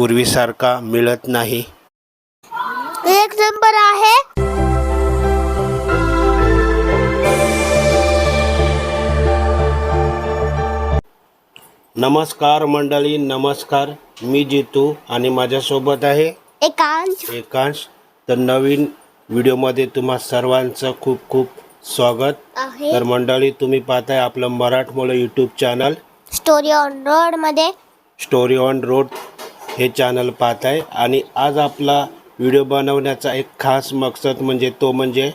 पूर्वीसारखा मिळत नाही. एक नंबर आहे. नमस्कार मंडळी नमस्कार. मी जितू आणि माझ्यासोबत आहे एकांश. एकांश. तर नवीन व्हिडिओमध्ये तुम्हा सर्वांचं खूप खूप स्वागत. आहे. तर मंडळी तुम्ही पाहताय आपलं मराठमोळं यूट्यूब चॅनल स्टोरी ऑन रोडमध्ये. स्टोरी ऑन रोड हे चॅनल पाहत आहे. आणि आज आपला व्हिडिओ बनवण्याचा एक खास मकसद म्हणजे तो म्हणजे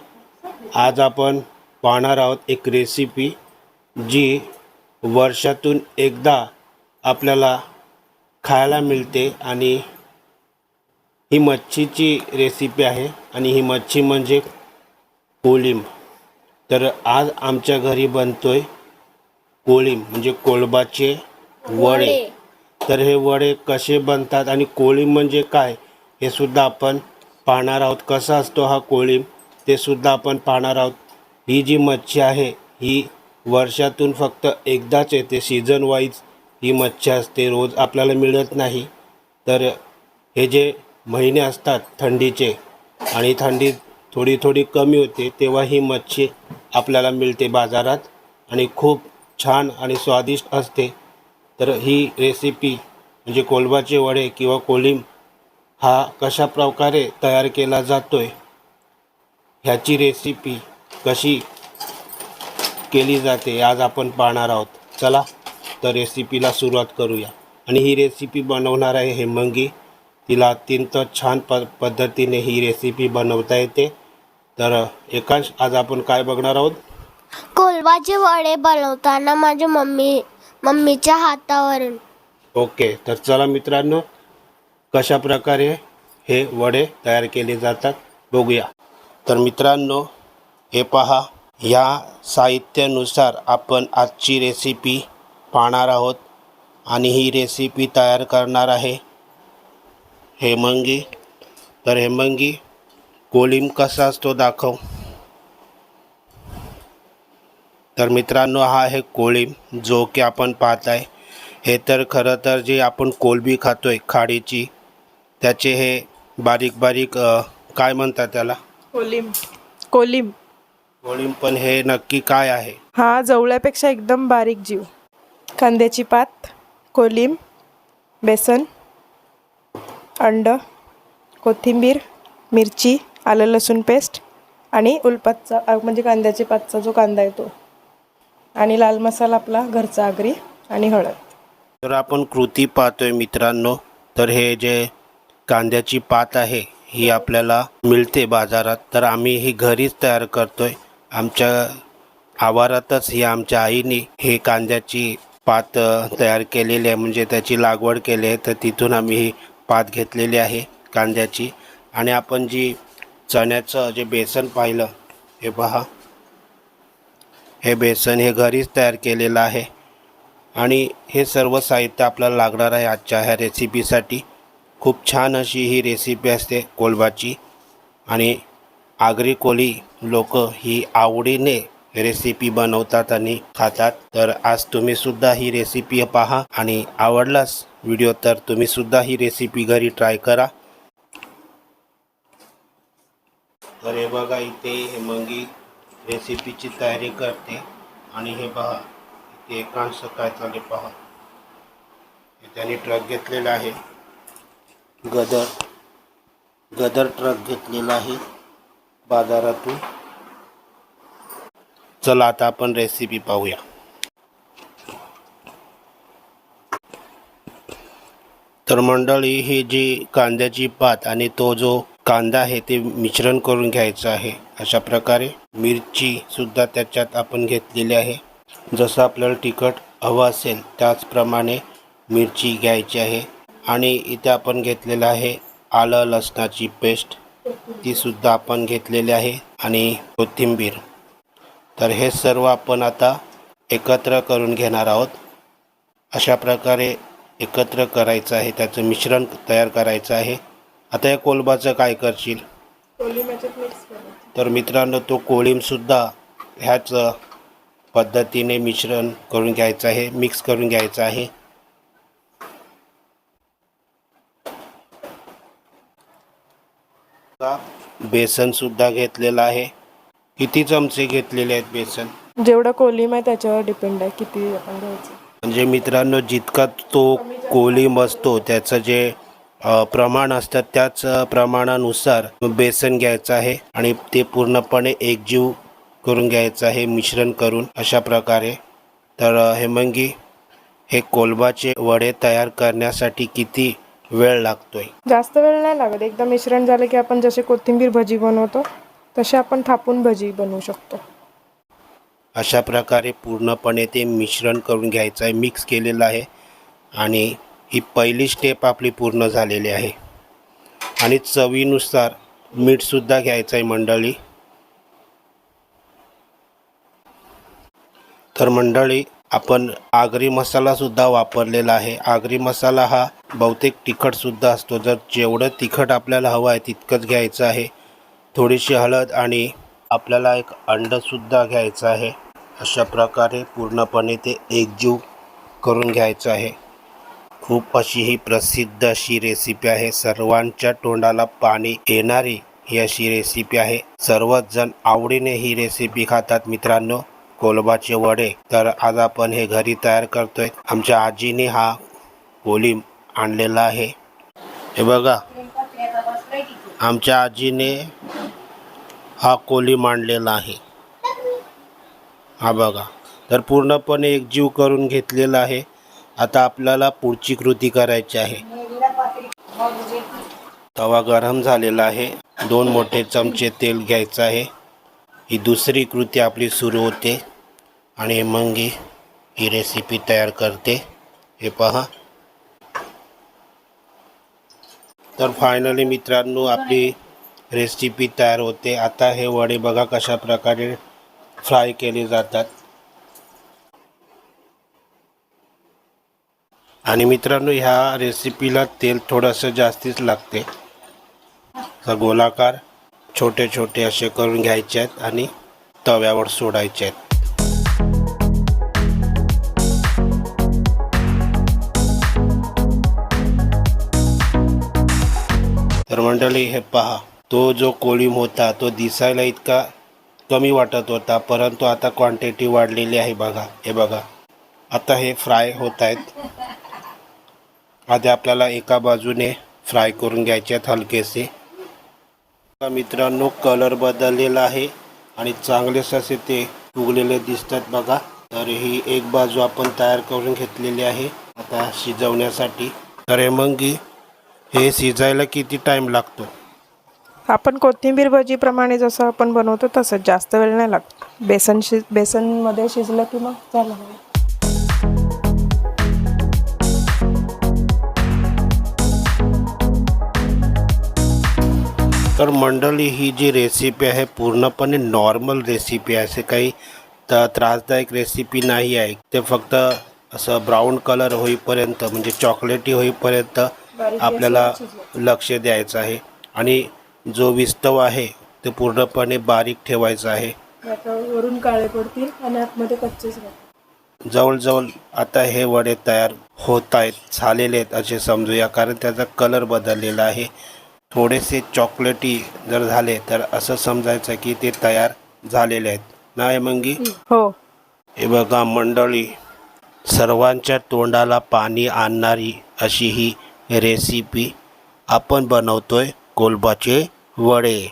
आज आपण पाहणार आहोत एक रेसिपी जी वर्षातून एकदा आपल्याला खायला मिळते. आणि ही मच्छीची रेसिपी आहे. आणि ही मच्छी म्हणजे कोलिम तर आज आमच्या घरी बनतोय कोळीम म्हणजे कोळबाचे वडे. तर हे वडे कसे बनतात आणि कोळीम म्हणजे काय हे सुद्धा आपण पाहणार आहोत. कसा असतो हा कोळीम ते सुद्धा आपण पाहणार आहोत. ही जी मच्छी आहे ही वर्षातून फक्त एकदाच येते. सीझन वाईज ही मच्छी असते. रोज आपल्याला मिळत नाही. तर हे जे महिने असतात थंडीचे आणि थंडी थोडी थोडी कमी होते तेव्हा ही मच्छी आपल्याला मिळते बाजारात आणि खूप छान आणि स्वादिष्ट असते. तर ही रेसिपी म्हणजे कोलबाचे वडे किंवा कोलिम हा कशा प्रकारे तयार केला जातो आहे ह्याची रेसिपी कशी केली जाते आज आपण पाहणार आहोत. चला तर रेसिपीला सुरुवात करूया. आणि ही रेसिपी बनवणार आहे हेमंगी. तिला अत्यंत छान प पद्धतीने ही रेसिपी बनवता येते. तर एकांश आज आपण काय बघणार आहोत? कोलवाचे वडे बनवताना माझ्या मम्मी मम्मीच्या हातावरून. ओके तर चला मित्रांनो कशा प्रकारे हे वडे तयार केले जातात बघूया. तर मित्रांनो हे पहा या साहित्यानुसार आपण आजची रेसिपी पाहणार आहोत आणि ही रेसिपी तयार करणार आहे हेमंगी. तर हेमंगी कोलिम कसा असतो दाखव. तर मित्रांनो हा आहे कोळीम जो की आपण पाहत आहे हे तर खरं तर जे आपण कोलबी खातोय खाडीची त्याचे हे बारीक बारीक अ, काय म्हणतात त्याला? कोलिम. कोलिम. कोळीम पण हे नक्की काय आहे? हा जवळ्यापेक्षा एकदम बारीक जीव. कांद्याची पात कोलिम बेसन अंड कोथिंबीर मिरची आलं लसूण पेस्ट आणि उलपातचा अ, म्हणजे कांद्याची पातचा जो कांदा येतो आणि लाल मसाला आपला घरचा आगरी आणि हळद. तर आपण कृती पाहतोय मित्रांनो. तर हे जे कांद्याची पात आहे ही आपल्याला मिळते बाजारात. तर आम्ही ही घरीच तयार करतोय. आमच्या आवारातच ही आमच्या आईने हे कांद्याची पात तयार केलेली आहे. म्हणजे त्याची लागवड केली आहे. तर तिथून आम्ही ही पात घेतलेली आहे कांद्याची. आणि आपण जी चण्याचं जे बेसन पाहिलं हे पहा. हे बेसन हे घरीच तयार केलेलं आहे. आणि हे सर्व साहित्य आपल्याला लागणार आहे आजच्या ह्या रेसिपीसाठी खूप छान अशी ही रेसिपी असते कोलबाची आणि आगरी कोळी लोक ही आवडीने रेसिपी बनवतात आणि खातात. तर आज तुम्हीसुद्धा ही रेसिपी पहा आणि आवडलास व्हिडिओ तर तुम्हीसुद्धा ही रेसिपी घरी ट्राय करा. तर हे बघा इथे हे मंगी रेसिपीची तयारी करते. आणि हे पहा इथे एकांश काय चालले पहा. हे त्यांनी ट्रक घेतलेला आहे. गदर. गदर ट्रक घेतलेला आहे बाजारातून. चला आता आपण रेसिपी पाहूया. तर मंडळी ही जी कांद्याची पात आणि तो जो कांदा आहे ते मिश्रण करून घ्यायचं आहे. अशा प्रकारे मिरचीसुद्धा त्याच्यात आपण घेतलेली आहे. जसं आपल्याला तिखट हवं असेल त्याचप्रमाणे मिरची घ्यायची आहे. आणि इथे आपण घेतलेलं आहे आलं लसणाची पेस्ट. तीसुद्धा आपण घेतलेली आहे. आणि कोथिंबीर. तर हे सर्व आपण आता एकत्र करून घेणार आहोत. अशा प्रकारे एकत्र करायचं आहे. त्याचं मिश्रण तयार करायचं आहे. आता या कोलबाचं काय करशील? कोलिम याच्यात मिक्स करायचं. तर मित्रांनो तो कोळीमसुद्धा ह्याच पद्धतीने मिश्रण करून घ्यायचं आहे मिक्स करून घ्यायचं आहे. बेसनसुद्धा घेतलेलं आहे. किती चमचे घेतलेले आहेत बेसन? जेवढं कोलिम आहे त्याच्यावर डिपेंड आहे किती आपण घ्यायचं. म्हणजे मित्रांनो जितका तो कोलिम असतो त्याचं जे प्रमाण असतं त्याच प्रमाणानुसार बेसन घ्यायचं आहे आणि ते पूर्णपणे एकजीव करून घ्यायचं आहे मिश्रण करून अशा प्रकारे. तर हेमंगी हे कोलबाचे वडे तयार करण्यासाठी किती वेळ लागतोय? जास्त वेळ नाही लागत. एकदा मिश्रण झालं की आपण जसे कोथिंबीर भजी बनवतो तसे आपण थापून भजी बनवू शकतो. अशा प्रकारे पूर्णपणे ते मिश्रण करून घ्यायचं आहे मिक्स केलेलं आहे आणि ही पहिली स्टेप आपली पूर्ण झालेली आहे. आणि चवीनुसार मीठसुद्धा घ्यायचं आहे मंडळी. तर मंडळी आपण आगरी मसालासुद्धा वापरलेला आहे. आगरी मसाला हा बहुतेक तिखटसुद्धा असतो. जर जेवढं तिखट आपल्याला हवं आहे तितकंच घ्यायचं आहे. थोडीशी हळद आणि आपल्याला एक अंडसुद्धा घ्यायचं आहे. अशा प्रकारे पूर्णपणे ते एकजीव करून घ्यायचं आहे. खूप अशी ही प्रसिद्ध अशी रेसिपी आहे. सर्वांच्या तोंडाला पाणी येणारी ही अशी रेसिपी आहे. सर्वच जण आवडीने ही रेसिपी खातात मित्रांनो. कोलबाचे वडे. तर आज आपण हे घरी तयार करतोय. आमच्या आजीने हा कोलिम आणलेला आहे. हे बघा. आमच्या आजीने हा कोलिम आणलेला आहे. हा बघा. तर पूर्णपणे एकजीव करून घेतलेला आहे. आता आपल्याला पुढची कृती करायची आहे. तवा गरम झालेला आहे. दोन मोठे चमचे तेल घ्यायचं आहे. ही दुसरी कृती आपली सुरू होते. आणि मग ही रेसिपी तयार करते. हे पहा. तर फायनली मित्रांनो आपली रेसिपी तयार होते. आता हे वडे बघा कशा प्रकारे फ्राय केले जातात. आणि मित्रांनो ह्या रेसिपीला तेल थोडंसं जास्तीच लागते. गोलाकार छोटे छोटे असे करून घ्यायचे आहेत आणि तव्यावर सोडायचे आहेत. तर मंडळी हे पहा तो जो कोळीम होता तो दिसायला इतका कमी वाटत होता परंतु आता क्वांटिटी वाढलेली आहे बघा. हे बघा. आता हे फ्राय होत आहेत. आधी आपल्याला एका बाजूने फ्राय करून घ्यायचे आहेत हलकेसे. मित्रांनो कलर बदललेला आहे आणि चांगलेच असे ते उगलेले दिसतात बघा. तर ही एक बाजू आपण तयार करून घेतलेली आहे आता शिजवण्यासाठी. तर हे मग हे शिजायला किती टाईम लागतो? आपण कोथिंबीर भजीप्रमाणे जसं आपण बनवतो तसंच जास्त वेळ नाही लागत. बेसन शिज बेसनमध्ये शिजलं की मग झालं. तर मंडळी ही जी रेसिपी आहे पूर्णपणे नॉर्मल रेसिपी आहे. असे काही त त्रासदायक रेसिपी नाही आहे. ते फक्त असं ब्राऊन कलर होईपर्यंत म्हणजे चॉकलेटी होईपर्यंत आपल्याला लक्ष द्यायचं आहे. आणि जो विस्तव आहे ते पूर्णपणे बारीक ठेवायचा आहे. वरून काळे पडतील आणि आतमध्ये कच्चेच राहतील. जवळजवळ आता हे वडे तयार होत आहेत झालेले आहेत असे समजूया. कारण त्याचा कलर बदललेला आहे. थोडेसे चॉकलेटी जर झाले तर असं समजायचं की ते तयार झालेले आहेत. नाही मंगी? हो. हे बघा मंडळी सर्वांच्या तोंडाला पाणी आणणारी अशी ही रेसिपी आपण बनवतोय कोलबाचे वडे.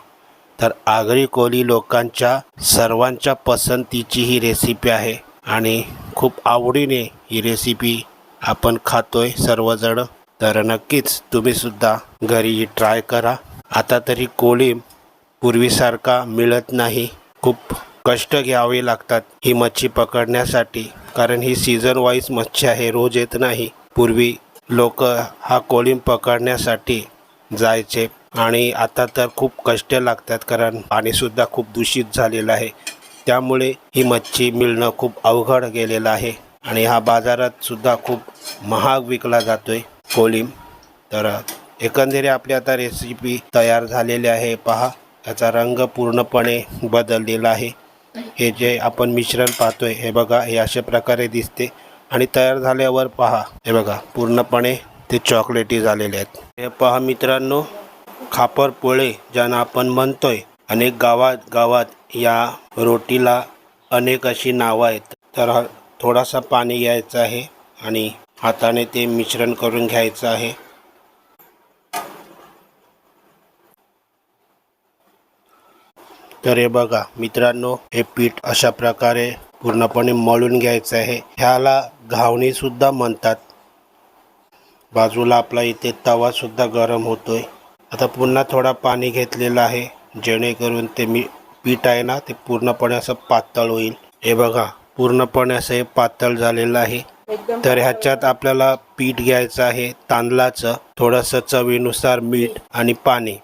तर आगरी कोली लोकांच्या सर्वांच्या पसंतीची ही रेसिपी आहे आणि खूप आवडीने ही रेसिपी आपण खातोय सर्वजण. तर नक्कीच तुम्हीसुद्धा घरीही ट्राय करा. आता तरी कोळी पूर्वीसारखा मिळत नाही. खूप कष्ट घ्यावे लागतात ही मच्छी पकडण्यासाठी. कारण ही सीझन वाईज मच्छी आहे रोज येत नाही. पूर्वी लोक हा कोळीम पकडण्यासाठी जायचे आणि आता तर खूप कष्ट लागतात कारण पाणीसुद्धा खूप दूषित झालेलं आहे. त्यामुळे ही मच्छी मिळणं खूप अवघड गेलेलं आहे आणि हा बाजारातसुद्धा खूप महाग विकला जातो आहे कोळीम तर एकंदरीत आपली आता रेसिपी तयार झालेली आहे. पहा याचा रंग पूर्णपणे बदललेला आहे. हे जे आपण मिश्रण पाहतोय हे बघा हे अशा प्रकारे दिसते. आणि तयार झाल्यावर पहा हे बघा पूर्णपणे ते चॉकलेटी झालेले आहेत. हे पहा मित्रांनो खापर पोळे ज्यांना आपण म्हणतोय अनेक गावात गावात या रोटीला अनेक अशी नावं आहेत. तर थोडासा पाणी घ्यायचं आहे आणि हाताने ते मिश्रण करून घ्यायचं आहे. तर हे बघा मित्रांनो हे पीठ अशा प्रकारे पूर्णपणे मळून घ्यायचं आहे. ह्याला घावणी सुद्धा म्हणतात. बाजूला आपला इथे तवा सुद्धा गरम होतोय. आता पुन्हा थोडा पाणी घेतलेलं आहे जेणेकरून ते मी पीठ आहे ना ते पूर्णपणे असं पातळ होईल. हे बघा पूर्णपणे असं हे पातळ झालेलं आहे. तर ह्याच्यात आपल्याला पीठ घ्यायचं आहे तांदळाचं थोडंसं चवीनुसार मीठ आणि पाणी.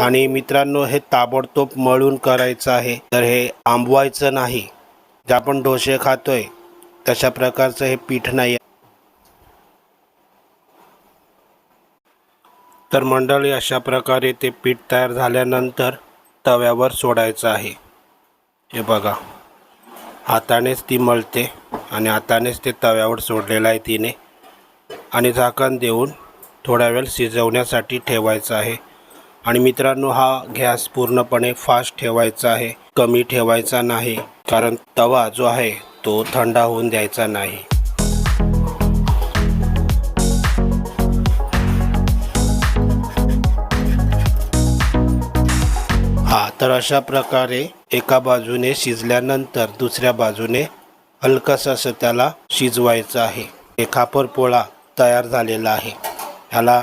आणि मित्रांनो हे ताबडतोब मळून करायचं आहे. तर हे आंबवायचं नाही. जे आपण डोसे खातोय तशा प्रकारचं हे पीठ नाही. तर मंडळी अशा प्रकारे ते पीठ तयार झाल्यानंतर तव्यावर सोडायचं आहे. हे बघा. हातानेच ती मळते आणि हातानेच ते तव्यावर सोडलेलं आहे तिने. आणि झाकण देऊन थोडा वेळ शिजवण्यासाठी ठेवायचं आहे. आणि मित्रांनो हा गॅस पूर्णपणे फास्ट ठेवायचा आहे. कमी ठेवायचा नाही कारण तवा जो आहे तो थंड होऊन द्यायचा नाही. तर अशा प्रकारे एका बाजूने शिजल्यानंतर दुसऱ्या बाजूने हलकस असं त्याला शिजवायचं आहे. हे खापर पोळा तयार झालेला आहे. ह्याला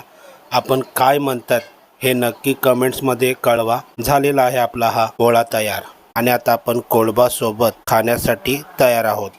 आपण काय म्हणतात हे नक्की कमेंट्समध्ये कळवा. झालेला आहे आपला हा पोळा तयार. आणि आता आपण कोळबासोबत खाण्यासाठी तयार आहोत.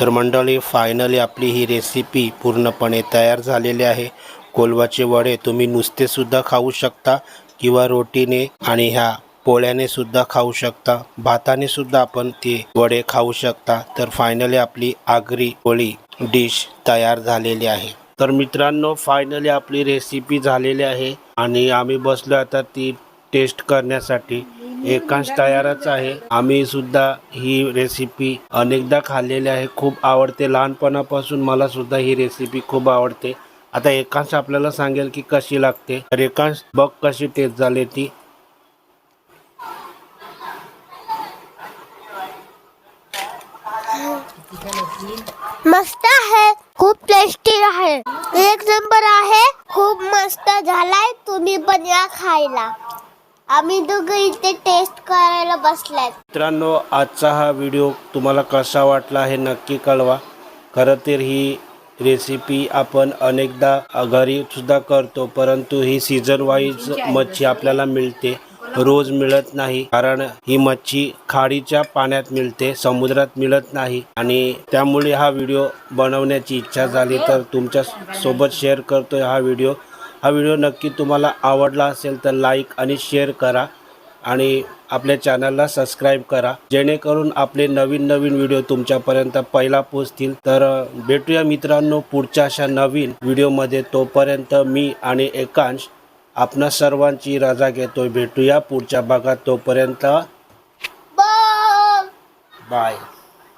तर मंडळी फायनली आपली ही रेसिपी पूर्णपणे तयार झालेली आहे. कोलवाचे वडे तुम्ही नुसते सुद्धा खाऊ शकता किंवा रोटीने आणि ह्या पोळ्याने सुद्धा खाऊ शकता. भाताने सुद्धा आपण ते वडे खाऊ शकता. तर फायनली आपली आगरी पोळी डिश तयार झालेली आहे. तर मित्रांनो फायनली आपली रेसिपी झालेली आहे आणि आम्ही बसलो आता ती टेस्ट करण्यासाठी. एकांश तयारच आहे. आम्ही सुद्धा ही रेसिपी अनेकदा खाल्लेली आहे. खूप आवडते. लहानपणापासून मला सुद्धा ही रेसिपी खूप आवडते. आता एकांश आपल्याला सांगेल की कशी लागते. तर एकांश बघ कशी टेस्ट झाली ती. मस्त आहे. खूप टेस्टी आहे. एक नंबर आहे. खूप मस्त झालाय. तुम्ही पण या खायला. आम्ही दोघं इथे टेस्ट करायला बसल्यात मित्रांनो आजचा हा व्हिडिओ तुम्हाला कसा वाटला हे नक्की कळवा. खरं तर ही रेसिपी आपण अनेकदा घरी सुद्धा करतो परंतु ही सीझन वाईज मच्छी आपल्याला मिळते. रोज मिळत नाही कारण ही मच्छी खाडीच्या पाण्यात मिळते समुद्रात मिळत नाही. आणि त्यामुळे हा व्हिडिओ बनवण्याची इच्छा झाली. तर तुमच्यासोबत शेअर करतोय हा व्हिडिओ हा व्हिडिओ नक्की तुम्हाला आवडला असेल तर लाईक आणि शेअर करा. आणि आपल्या चॅनलला सबस्क्राईब करा. जेणेकरून आपले नवीन नवीन व्हिडिओ तुमच्यापर्यंत पहिला पोचतील तर भेटूया मित्रांनो पुढच्या अशा नवीन व्हिडिओमध्ये तोपर्यंत मी आणि एकांश आपणा सर्वांची रजा घेतोय. भेटूया पुढच्या भागात. तोपर्यंत बाय